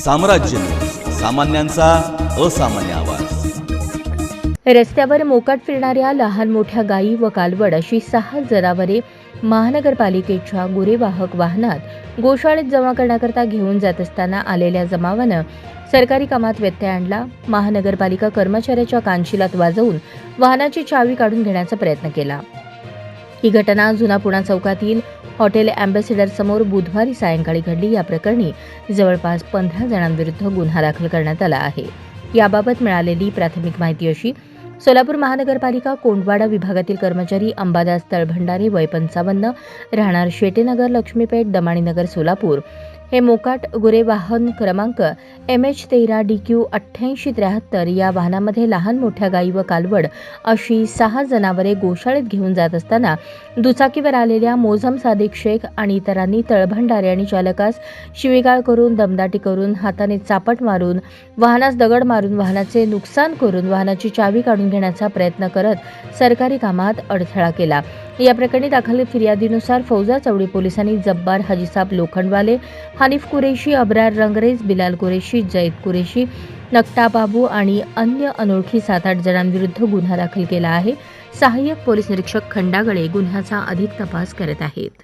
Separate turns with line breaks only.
साम्राज्य. सामान्यांचा असामान्य आवाज.
रस्त्यावर मोकाट फिरणाऱ्या लहान मोठ्या गायी व कालवड अशी सहा जनावरे महानगरपालिकेच्या गुरेवाहक वाहनात गोशाळेत जमा करण्याकरता घेऊन जात असताना आलेल्या जमावानं सरकारी कामात व्यत्यय आणला. महानगरपालिका कर्मचाऱ्याच्या कानशिलात वाजवून वाहनाची चावी काढून घेण्याचा प्रयत्न केला. ही घटना जुना पुणा चौकातील हॉटेल अँबॅसिडर समोर बुधवारी सायंकाळी घडली. या प्रकरणी जवळपास पंधरा जणांविरुद्ध गुन्हा दाखल करण्यात आला आहे. याबाबत मिळालेली प्राथमिक माहिती अशी सोलापूर महानगरपालिका कोंडवाडा विभागातील कर्मचारी अंबादास तळभंडारे वय पंचावन्न राहणार शेटेनगर लक्ष्मीपेठ दमाणीनगर सोलापूर हे मोकाट गुरे वाहन क्रमांक एम एच तेरा डी क्यू अठ्ठ्याऐंशी त्र्याहत्तर या वाहनामध्ये लहान मोठ्या गायी व कालवड अशी सहा जनावरे गोशाळेत घेऊन जात असताना दुचाकीवर आलेल्या मोझम सादिक शेख आणि इतरांनी तळभंडारे आणि चालकास शिवीगाळ करून दमदाटी करून हाताने चापट मारून वाहनास दगड मारून वाहनाचे नुकसान करून वाहनाची चावी काढून घेण्याचा प्रयत्न करत सरकारी कामात अडथळा केला. या प्रकरणी दाखल फिर्यादीनुसार फौजा चौडी पोलिसांनी जब्बार हजीसाब लोखंडवाले हनीफ कुरेशी अब्रार रंगरेज बिलाल कुरेशी जैद कुरेशी नकटा बाबू आणि अन्य अनोळखी सात आठ जणांविरुद्ध गुन्हा दाखल केला आहे. सहाय्यक पोलीस निरीक्षक खंडागळे गुन्ह्याचा अधिक तपास करत आहेत.